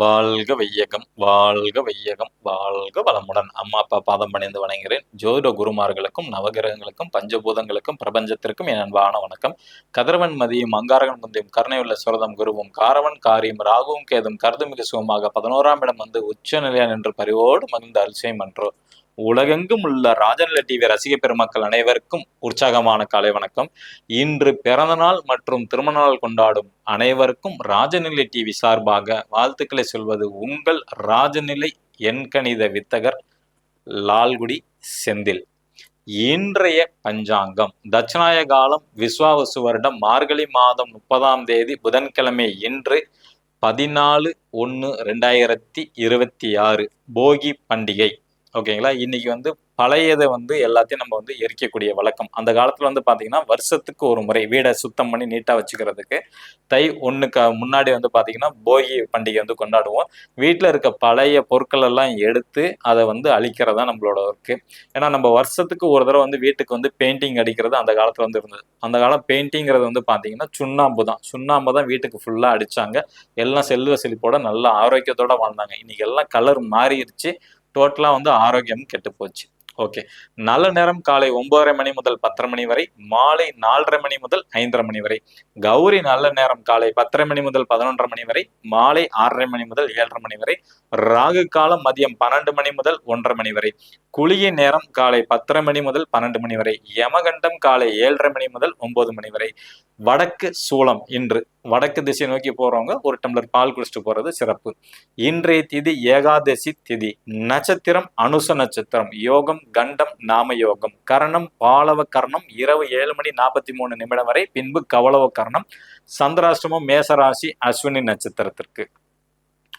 வாழ்க வையகம் வாழ்க வையகம் வாழ்க வளமுடன். அம்மா அப்பா பாதம் பணிந்து வணங்குகிறேன். ஜோதிட குருமார்களுக்கும் நவகிரகங்களுக்கும் பஞ்சபூதங்களுக்கும் பிரபஞ்சத்திற்கும் என் அன்பான வணக்கம். கதிரவன் மதியும் அங்காரகன் முந்தியும் கருணையுள்ள சுரதம் குருவும் காரவன் காரியம் ராகுவும் கேதும் கருதுமிகு சுகமாக பதினோராம் இடம் வந்து உச்ச நிலையான் என்று பரிவோடு மகிழ்ந்த அரிசியம் என்றோ உலகெங்கும் உள்ள ராஜநிலை டிவி ரசிக பெருமக்கள் அனைவருக்கும் உற்சாகமான காலை வணக்கம். இன்று பிறந்தநாள் மற்றும் திருமண நாள் கொண்டாடும் அனைவருக்கும் ராஜநிலை டிவி சார்பாக வாழ்த்துக்களை சொல்வது உங்கள் ராஜநிலை எண்கணித வித்தகர் லால்குடி செந்தில். இன்றைய பஞ்சாங்கம் தட்சிணாய காலம் விஸ்வாவசு வருடம் மார்கழி மாதம் முப்பதாம் தேதி புதன்கிழமை இன்று பதினாலு ஒன்று ரெண்டாயிரத்தி இருபத்தி ஆறு போகி பண்டிகை. ஓகேங்களா? இன்னைக்கு வந்து பழையதை வந்து எல்லாத்தையும் நம்ம வந்து எரிக்கக்கூடிய வழக்கம். அந்த காலத்தில் வந்து பார்த்தீங்கன்னா வருஷத்துக்கு ஒரு முறை வீடை சுத்தம் பண்ணி நீட்டாக வச்சுக்கிறதுக்கு தை ஒன்றுக்கு முன்னாடி வந்து பார்த்தீங்கன்னா போகி பண்டிகை வந்து கொண்டாடுவோம். வீட்டில் இருக்க பழைய பொருட்கள் எல்லாம் எடுத்து அதை வந்து அழிக்கிறதா நம்மளோட ஒர்க்கு. ஏன்னா நம்ம வருஷத்துக்கு ஒரு தடவை வந்து வீட்டுக்கு வந்து பெயிண்டிங் அடிக்கிறது அந்த காலத்தில் வந்து இருந்தது. அந்த காலம் பெயிண்டிங்கிறது வந்து பார்த்தீங்கன்னா சுண்ணாம்பு தான். சுண்ணாம்பு தான் வீட்டுக்கு ஃபுல்லாக அடித்தாங்க எல்லாம் செல்வ செழிப்போட நல்ல ஆரோக்கியத்தோடு வாழ்ந்தாங்க. இன்றைக்கி எல்லாம் கலர் மாறிடுச்சு. டோட்டலாக வந்து ஆரோக்கியம் கெட்டு போச்சு. ஓகே நல்ல நேரம் காலை ஒன்பதரை மணி முதல் பத்தரை மணி வரை மாலை நாலரை மணி முதல் ஐந்தரை மணி வரை கௌரி நல்ல நேரம் காலை பத்தரை மணி முதல் பதினொன்றரை மணி வரை மாலை ஆறரை மணி முதல் ஏழரை மணி வரை ராகு காலம் மதியம் பன்னெண்டு மணி முதல் ஒன்றரை மணி வரை குளிய நேரம் காலை பத்தரை மணி முதல் பன்னெண்டு மணி வரை யமகண்டம் காலை ஏழரை மணி முதல் ஒன்பது மணி வரை வடக்கு சூளம் இன்று வடக்கு திசை நோக்கி போறவங்க ஒரு டம்ளர் பால் குடிச்சிட்டு போறது சிறப்பு. இன்றைய திதி ஏகாதசி திதி. நட்சத்திரம் அனுச நட்சத்திரம். யோகம் கண்டம் நாம யோகம். கரணம் பாலவ கரணம். இரவு ஏழு மணி நாற்பத்தி மூணு நிமிடம் வரை. பின்பு கவலவ கரணம். சந்திராஷ்டமம் மேசராசி அஸ்வினி நட்சத்திரத்திற்கு.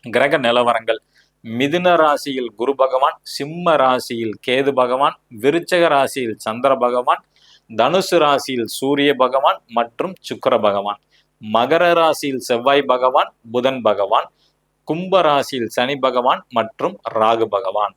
கிரக நிலவரங்கள். மிதுன ராசியில் குரு பகவான் சிம்ம ராசியில் கேது பகவான் விருச்சக ராசியில் சந்திர பகவான் தனுசு ராசியில் சூரிய பகவான் மற்றும் சுக்கர பகவான். மகர ராசியில் செவ்வாய் பகவான் புதன் பகவான் கும்ப ராசியில் சனி பகவான் மற்றும் ராகு பகவான்.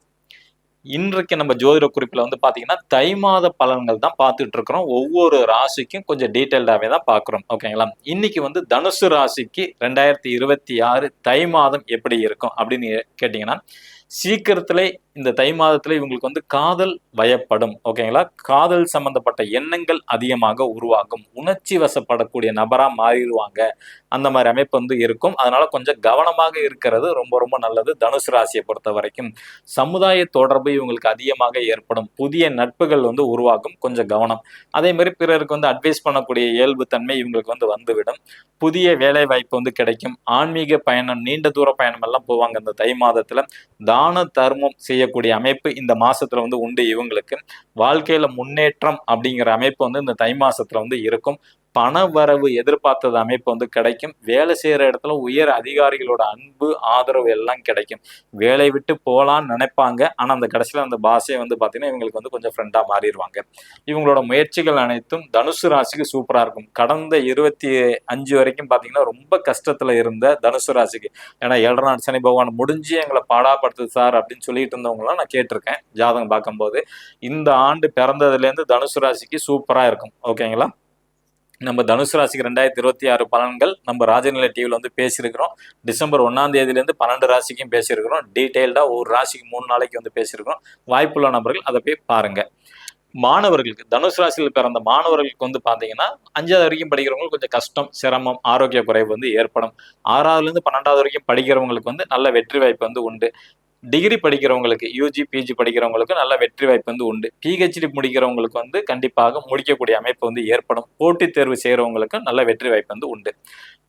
இன்றைக்கு நம்ம ஜோதிட குறிப்பில் வந்து பார்த்தீங்கன்னா தை மாத பலன்கள் தான் பார்த்துட்டு இருக்கிறோம். ஒவ்வொரு ராசிக்கும் கொஞ்சம் டீட்டெயில்டாகவே தான் பார்க்குறோம் ஓகேங்களா? இன்னைக்கு வந்து தனுசு ராசிக்கு ரெண்டாயிரத்தி இருபத்தி ஆறு தை மாதம் எப்படி இருக்கும் அப்படின்னு கேட்டிங்கன்னா சீக்கிரத்திலே இந்த தை மாதத்துல இவங்களுக்கு வந்து காதல் வயப்படும் ஓகேங்களா காதல் சம்பந்தப்பட்ட எண்ணங்கள் அதிகமாக உருவாகும் உணர்ச்சி வசப்படக்கூடிய நபரா மாறிடுவாங்க. அந்த மாதிரி அமைப்பு வந்து இருக்கும். அதனால கொஞ்சம் கவனமாக இருக்கிறது ரொம்ப ரொம்ப நல்லது. தனுசு ராசியை பொறுத்த வரைக்கும் சமுதாய தொடர்பு இவங்களுக்கு அதிகமாக ஏற்படும். புதிய நட்புகள் வந்து உருவாகும். கொஞ்சம் கவனம். அதே மாதிரி பிறருக்கு வந்து அட்வைஸ் பண்ணக்கூடிய இயல்பு தன்மை இவங்களுக்கு வந்து வந்துவிடும். புதிய வேலை வாய்ப்பு வந்து கிடைக்கும். ஆன்மீக பயணம் நீண்ட தூர பயணம் எல்லாம் போவாங்க இந்த தை மாதத்துல. தான் தர்மம் செய்யக்கூடிய அமைப்பு இந்த மாசத்துல வந்து உண்டு இவங்களுக்கு. வாழ்க்கையில முன்னேற்றம் அப்படிங்கிற அமைப்பு வந்து இந்த தை மாசத்துல வந்து இருக்கும். பண வரவு எதிர்பார்த்தது அமைப்பு வந்து கிடைக்கும். வேலை செய்கிற இடத்துல உயர் அதிகாரிகளோட அன்பு ஆதரவு எல்லாம் கிடைக்கும். வேலை விட்டு போகலான்னு நினைப்பாங்க. ஆனால் அந்த கடைசியில் அந்த பாஷையை வந்து பார்த்தீங்கன்னா இவங்களுக்கு வந்து கொஞ்சம் ஃப்ரெண்டாக மாறிடுவாங்க. இவங்களோட முயற்சிகள் அனைத்தும் தனுசு ராசிக்கு சூப்பராக இருக்கும். கடந்த இருபத்தி அஞ்சு வரைக்கும் பார்த்தீங்கன்னா ரொம்ப கஷ்டத்தில் இருந்த தனுசு ராசிக்கு. ஏன்னா ஏழரை நாள் சனி பகவான் முடிஞ்சு எங்களை பாடாப்படுத்துது சார் அப்படின்னு சொல்லிட்டு இருந்தவங்களாம் நான் கேட்டிருக்கேன் ஜாதகம் பார்க்கும்போது. இந்த ஆண்டு பிறந்ததுலேருந்து தனுசு ராசிக்கு சூப்பராக இருக்கும். ஓகேங்களா? நம்ம தனுசு ராசிக்கு ரெண்டாயிரத்தி இருபத்தி ஆறு பலன்கள் நம்ம ராஜநிலை டிவியில் வந்து பேசியிருக்கிறோம். டிசம்பர் ஒன்றாம் தேதியிலேருந்து பன்னெண்டு ராசிக்கும் பேசியிருக்கிறோம். டீட்டெயில்டாக ஒரு ராசிக்கு மூணு நாளைக்கு வந்து பேசியிருக்கிறோம். வாய்ப்புள்ள நபர்கள் அதை போய் பாருங்க. மாணவர்களுக்கு தனுசு ராசியில் பிறந்த மாணவர்களுக்கு வந்து பார்த்தீங்கன்னா அஞ்சாவது வரைக்கும் படிக்கிறவங்களுக்கு கொஞ்சம் கஷ்டம் சிரமம் ஆரோக்கிய குறைவு வந்து ஏற்படும். ஆறாவதுலேருந்து பன்னெண்டாவது வரைக்கும் படிக்கிறவங்களுக்கு வந்து நல்ல வெற்றி வாய்ப்பு வந்து உண்டு. டிகிரி படிக்கிறவங்களுக்கு யூஜி பிஜி படிக்கிறவங்களுக்கு நல்ல வெற்றி வாய்ப்பு வந்து உண்டு. பிஹெச்டி முடிக்கிறவங்களுக்கு வந்து கண்டிப்பாக முடிக்கக்கூடிய அமைப்பு வந்து ஏற்படும். போட்டித் தேர்வு செய்கிறவங்களுக்கு நல்ல வெற்றி வாய்ப்பு வந்து உண்டு.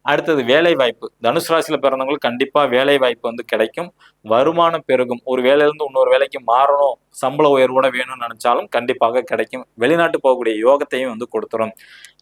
அடுத்தது வேலை வாய்ப்பு தனுசு ராசியில் பிறந்தவங்களுக்கு கண்டிப்பாக வேலை வாய்ப்பு வந்து கிடைக்கும். வருமானம் பெருகும். ஒரு வேலையிலேருந்து இன்னொரு வேலைக்கு மாறணும். சம்பள உயர்வோட வேணும்னு நினைச்சாலும் கண்டிப்பாக கிடைக்கும். வெளிநாட்டு போகக்கூடிய யோகத்தையும் வந்து கொடுத்துரும்.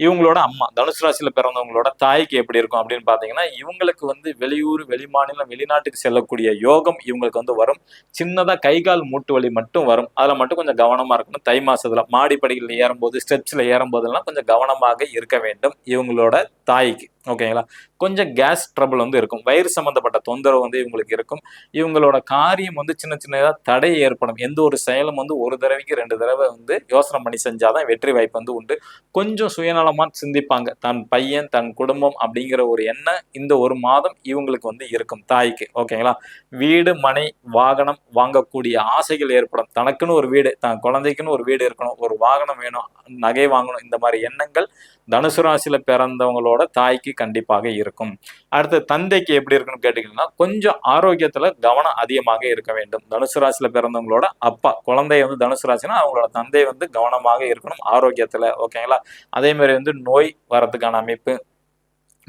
இவங்களோட அம்மா தனுசு ராசியில் பிறந்தவங்களோட தாய்க்கு எப்படி இருக்கும் அப்படின்னு பார்த்தீங்கன்னா இவங்களுக்கு வந்து வெளியூர் வெளிமாநிலம் வெளிநாட்டுக்கு செல்லக்கூடிய யோகம் இவங்களுக்கு வந்து வரும். சின்னதாக கை கால் மூட்டு வலி மட்டும் வரும். அதில் மட்டும் கொஞ்சம் கவனமாக இருக்கணும். தை மாதத்தில் மாடி படிகளில் ஏறும்போது ஸ்டெப்ஸில் ஏறும்போதெல்லாம் கொஞ்சம் கவனமாக இருக்க வேண்டும் இவங்களோட தாய்க்கு. ஓகேங்களா? கொஞ்சம் கேஸ் ட்ரபிள் வந்து இருக்கும். வயிறு சம்பந்தப்பட்ட தொந்தரவு வந்து இவங்களுக்கு இருக்கும். இவங்க உங்களோட காரியம் வந்து சின்ன சின்னதாக தடை ஏற்படும். எந்த ஒரு செயலும் வந்து ஒரு தடவைக்கு ரெண்டு தடவை வந்து யோசனை பண்ணி செஞ்சாதான் வெற்றி வாய்ப்பு வந்து உண்டு. கொஞ்சம் சுயநலமாக சிந்திப்பாங்க. தன் பையன் தன் குடும்பம் அப்படிங்கிற ஒரு எண்ணம் இந்த ஒரு மாதம் இவங்களுக்கு வந்து இருக்கும் தாய்க்கு. ஓகேங்களா? வீடு மனை வாகனம் வாங்கக்கூடிய ஆசைகள் ஏற்படும். தனக்குன்னு ஒரு வீடு தன் குழந்தைக்குன்னு ஒரு வீடு இருக்கணும். ஒரு வாகனம் வேணும் நகை வாங்கணும். இந்த மாதிரி எண்ணங்கள் தனுசு ராசியில பிறந்தவங்களோட தாய்க்கு கண்டிப்பாக இருக்கும். அடுத்து தந்தைக்கு எப்படி இருக்குன்னு கேட்டீங்கன்னா கொஞ்சம் ஆரோக்கியத்துல கவனம் அதிகமாக இருக்க வேண்டும். தனுசு ராசியில பிறந்தவங்களோட அப்பா குழந்தைய வந்து தனுசு ராசினா அவங்களோட தந்தை வந்து கவனமாக இருக்கணும் ஆரோக்கியத்துல ஓகேங்களா? அதே மாதிரி வந்து நோய் வரதுக்கான அமைப்பு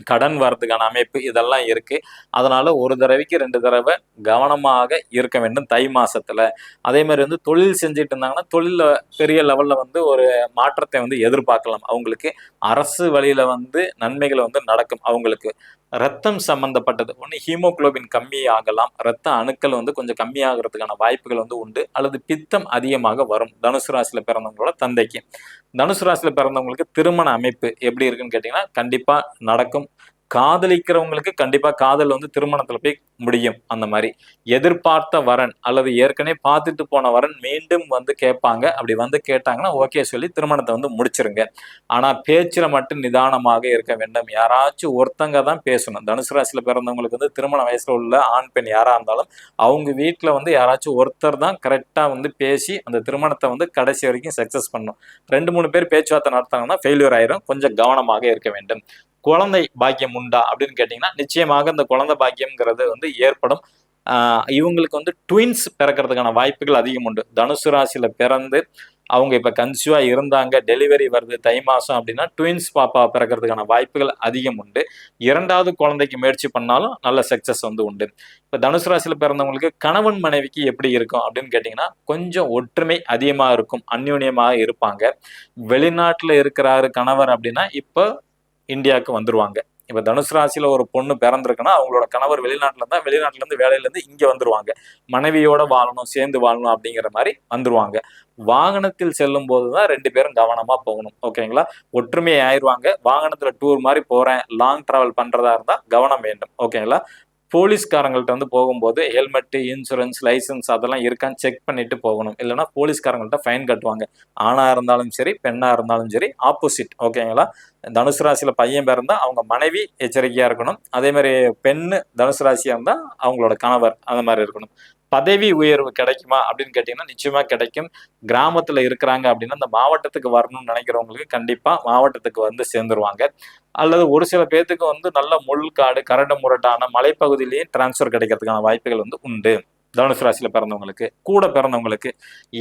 கடன் வரதுக்கான அமைப்பு இதெல்லாம் இருக்கு. அதனால ஒரு தடவைக்கு ரெண்டு தடவை கவனமாக இருக்க வேண்டும் தை மாசத்துல. அதே மாதிரி வந்து தொழில் செஞ்சுட்டு இருந்தாங்கன்னா தொழில பெரிய லெவல்ல வந்து ஒரு மாற்றத்தை வந்து எதிர்பார்க்கலாம். அவங்களுக்கு அரசு வழியில வந்து நன்மைகள் வந்து நடக்கும் அவங்களுக்கு. ரத்தம் சம்பந்தப்பட்டது. ஒன்று ஹீமோகுளோபின் கம்மி ஆகலாம் ரத்த அணுக்கள் வந்து கொஞ்சம் கம்மியாகிறதுக்கான வாய்ப்புகள் வந்து உண்டு. அல்லது பித்தம் அதிகமாக வரும். தனுசு ராசியில் பிறந்தவங்களோட தந்தைக்கு. தனுசு ராசியில் பிறந்தவங்களுக்கு திருமண அமைப்பு எப்படி இருக்குன்னு கேட்டீங்கன்னா கண்டிப்பா நடக்கும். காதலிக்கிறவங்களுக்கு கண்டிப்பா காதல் வந்து திருமணத்துல போய் முடியும் அந்த மாதிரி. எதிர்பார்த்த வரன் அல்லது ஏற்கனவே பார்த்துட்டு போன வரன் மீண்டும் வந்து கேட்பாங்க. அப்படி வந்து கேட்டாங்கன்னா ஓகே சொல்லி திருமணத்தை வந்து முடிச்சிருங்க. ஆனா பேச்சுல மட்டும் நிதானமாக இருக்க வேண்டும். யாராச்சும் ஒருத்தங்க தான் பேசணும். தனுசு ராசியில பிறந்தவங்களுக்கு வந்து திருமண வயசுல உள்ள ஆண் பெண் யாரா இருந்தாலும் அவங்க வீட்டுல வந்து யாராச்சும் ஒருத்தர் தான் கரெக்டா வந்து பேசி அந்த திருமணத்தை வந்து கடைசி வரைக்கும் சக்சஸ் பண்ணும் ரெண்டு மூணு பேர் பேச்சுவார்த்தை நடத்தாங்கன்னா ஃபெயிலியர் ஆயிரும். கொஞ்சம் கவனமாக இருக்க வேண்டும். குழந்தை பாக்கியம் உண்டா அப்படின்னு கேட்டிங்கன்னா நிச்சயமாக இந்த குழந்தை பாக்கியம்ங்கிறது வந்து ஏற்படும். இவங்களுக்கு வந்து ட்வின்ஸ் பிறக்கிறதுக்கான வாய்ப்புகள் அதிகம் உண்டு. தனுசு ராசியில் பிறந்து அவங்க இப்போ கன்சியூவாக இருந்தாங்க டெலிவரி வருது தை மாதம் அப்படின்னா ட்வின்ஸ் பாப்பா பிறக்கிறதுக்கான வாய்ப்புகள் அதிகம் உண்டு. இரண்டாவது குழந்தைக்கு முயற்சி பண்ணாலும் நல்ல சக்சஸ் வந்து உண்டு. இப்போ தனுசு ராசியில் பிறந்தவங்களுக்கு கணவன் மனைவிக்கு எப்படி இருக்கும் அப்படின்னு கேட்டிங்கன்னா கொஞ்சம் ஒற்றுமை அதிகமாக இருக்கும் அந்யூன்யமாக இருப்பாங்க. வெளிநாட்டில் இருக்கிறாரு கணவர் அப்படின்னா இப்போ இந்தியாவுக்கு வந்துருவாங்க. இப்போ தனுசு ராசியில் ஒரு பொண்ணு பிறந்திருக்குன்னா அவங்களோட கணவர் வெளிநாட்டில் இருந்தால் வெளிநாட்டிலேருந்து வேலையிலேருந்து இங்கே வந்துருவாங்க. மனைவியோட வாழணும் சேர்ந்து வாழணும் அப்படிங்கிற மாதிரி வந்துருவாங்க. வாகனத்தில் செல்லும் போது தான் ரெண்டு பேரும் கவனமாக போகணும். ஓகேங்களா? ஒற்றுமை ஆயிருவாங்க வாகனத்தில் டூர் மாதிரி போகிறேன் லாங் ட்ராவல் பண்ணுறதா இருந்தால் கவனம் வேண்டும். ஓகேங்களா? போலீஸ்காரங்கள்ட்ட வந்து போகும்போது ஹெல்மெட்டு இன்சூரன்ஸ் லைசன்ஸ் அதெல்லாம் இருக்கான்னு செக் பண்ணிட்டு போகணும். இல்லைன்னா போலீஸ்காரங்கள்ட்ட ஃபைன் கட்டுவாங்க. ஆணாக இருந்தாலும் சரி பெண்ணாக இருந்தாலும் சரி ஆப்போசிட் ஓகேங்களா தனுசு ராசியில் பையன் பிறந்தால் அவங்க மனைவி எச்சரிக்கையாக இருக்கணும். அதே மாதிரி பெண்ணு தனுசு ராசியாக இருந்தால் அவங்களோட கணவர் அந்த மாதிரி இருக்கணும். பதவி உயர்வு கிடைக்குமா அப்படின்னு கேட்டீங்கன்னா நிச்சயமா கிடைக்கும். கிராமத்துல இருக்கிறாங்க அப்படின்னா இந்த மாவட்டத்துக்கு வரணும்னு நினைக்கிறவங்களுக்கு கண்டிப்பா மாவட்டத்துக்கு வந்து சேர்ந்துருவாங்க. அல்லது ஒரு சில பேர்த்துக்கு வந்து நல்ல முள்காடு கரடு முரட்டான மலைப்பகுதியிலேயே டிரான்ஸ்ஃபர் கிடைக்கிறதுக்கான வாய்ப்புகள் வந்து உண்டு. தனுசு ராசியில் பிறந்தவங்களுக்கு கூட பிறந்தவங்களுக்கு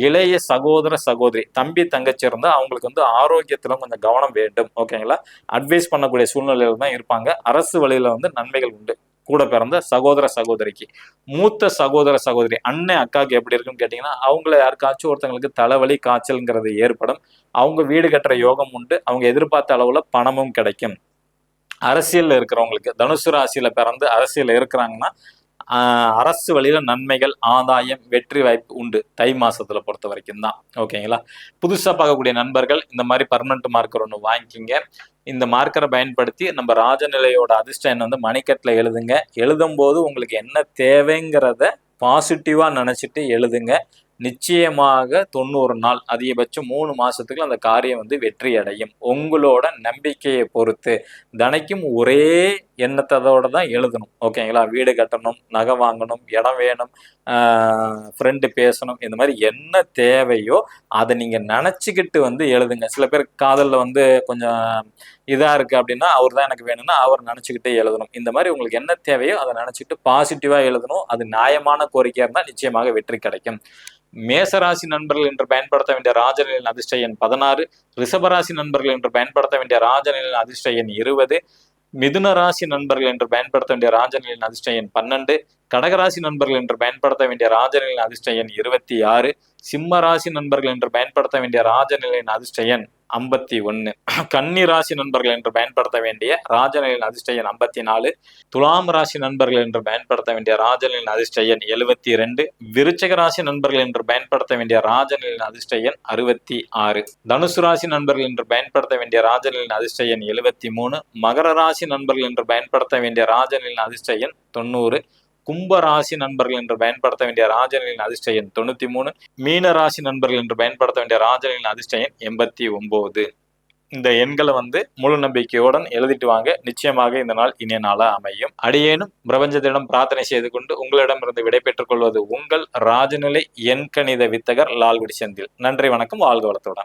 இளைய சகோதர சகோதரி தம்பி தங்கச்சி இருந்தால் அவங்களுக்கு வந்து ஆரோக்கியத்திலும் கொஞ்சம் கவனம் வேண்டும். ஓகேங்களா? அட்வைஸ் பண்ணக்கூடிய சூழ்நிலையில் தான் இருப்பாங்க. அரசு வழியில் வந்து நன்மைகள் உண்டு. கூட பிறந்த சகோதர சகோதரிக்கு. மூத்த சகோதர சகோதரி அண்ணன் அக்காவுக்கு எப்படி இருக்குன்னு கேட்டீங்கன்னா அவங்கள யாருக்காச்சும் ஒருத்தங்களுக்கு தலைவலி காய்ச்சல்ங்கிறது ஏற்படும். அவங்க வீடு கட்டுற யோகம் உண்டு. அவங்க எதிர்பார்த்த அளவுல பணமும் கிடைக்கும். அரசியல்ல இருக்கிறவங்களுக்கு தனுசு ராசியில் பிறந்து அரசியல்ல இருக்கிறாங்கன்னா அரசு வழியில் நன்மைகள் ஆதாயம் வெற்றி வாய்ப்பு உண்டு. தை மாசத்துல பொறுத்த வரைக்கும் தான். ஓகேங்களா புதுசா பார்க்கக்கூடிய நண்பர்கள் இந்த மாதிரி பர்மனன்ட் மார்க்கர் ஒன்று வாங்கிக்கிங்க. இந்த மார்க்கரை பயன்படுத்தி நம்ம ராஜநிலையோட அதிர்ஷ்டம் வந்து மணிக்கட்டில் எழுதுங்க. எழுதும் போது உங்களுக்கு என்ன தேவைங்கிறத பாசிட்டிவா நினைச்சிட்டு எழுதுங்க. நிச்சயமாக தொண்ணூறு நாள் அதிகபட்சம் மூணு மாதத்துக்குள்ள அந்த காரியம் வந்து வெற்றி அடையும். உங்களோட நம்பிக்கையை பொறுத்து. தனைக்கும் ஒரே எண்ணத்தோட தான் எழுதணும் ஓகேங்களா வீடு கட்டணும் நகை வாங்கணும் இடம் வேணும் ஃப்ரெண்டு பேசணும் இந்த மாதிரி என்ன தேவையோ அதை நீங்கள் நினச்சிக்கிட்டு வந்து எழுதுங்க. சில பேர் காதலில் வந்து கொஞ்சம் இதாக இருக்குது அப்படின்னா அவர் தான் எனக்கு வேணும்னா அவர் நினச்சிக்கிட்டே எழுதணும். இந்த மாதிரி உங்களுக்கு என்ன தேவையோ அதை நினச்சிக்கிட்டு பாசிட்டிவாக எழுதணும். அது நியாயமான கோரிக்கையாக இருந்தால் நிச்சயமாக வெற்றி கிடைக்கும். மேசராசி நண்பர்கள் என்று பயன்படுத்த வேண்டிய ராஜநிலையின் அதிர்ஷ்ட எண் பதினாறு. ரிஷபராசி நண்பர்கள் என்று பயன்படுத்த வேண்டிய ராஜநிலையின் அதிர்ஷ்ட எண் இருபது. மிதுன ராசி நண்பர்கள் என்று பயன்படுத்த வேண்டிய ராஜநிலையின் அதிர்ஷ்ட எண் பன்னெண்டு. கடகராசி நண்பர்கள் என்று பயன்படுத்த வேண்டிய ராஜநிலையின் அதிர்ஷ்ட எண் இருபத்தி ஆறு. சிம்ம ராசி நண்பர்கள் என்று பயன்படுத்த வேண்டிய ராஜநிலையின் அதிர்ஷ்ட எண் ஐம்பத்தி ஒன்னு. கன்னி ராசி நண்பர்கள் என்று பயன்படுத்த வேண்டிய ராஜநிலையின் அதிர்ஷ்ட எண் ஐம்பத்தி நாலு. துலாம் ராசி நண்பர்கள் என்று பயன்படுத்த வேண்டிய ராஜநிலையின் அதிர்ஷ்ட எண் எழுபத்தி ரெண்டு. விருச்சக ராசி நண்பர்கள் என்று பயன்படுத்த வேண்டிய ராஜநிலையின் அதிர்ஷ்ட எண் அறுபத்தி ஆறு. தனுசு ராசி நண்பர்கள் என்று பயன்படுத்த வேண்டிய ராஜநிலையின் அதிர்ஷ்ட எண் எழுபத்தி மூணு. மகர ராசி நண்பர்கள் என்று பயன்படுத்த வேண்டிய ராஜநிலையின் அதிர்ஷ்ட எண் தொண்ணூறு. கும்ப ராசி நண்பர்கள் என்று பயன்படுத்த வேண்டிய ராஜநிலையின் அதிர்ஷ்ட எண் தொண்ணூத்தி மூணு. மீன ராசி நண்பர்கள் என்று பயன்படுத்த வேண்டிய ராஜநிலையின் அதிர்ஷ்ட எண் எண்பத்தி ஒன்பது இந்த எண்களை வந்து முழு நம்பிக்கையுடன் எழுதிட்டு வாங்க. நிச்சயமாக இந்த நாள் இனிய நாளா அமையும். அடியேனும் பிரபஞ்சத்திடம் பிரார்த்தனை செய்து கொண்டு உங்களிடமிருந்து விடைபெற்றுக் கொள்வது உங்கள் ராஜநிலை எண்கணித வித்தகர் லால்குடி செந்தில். நன்றி வணக்கம் வாழ்க வளத்துடன்.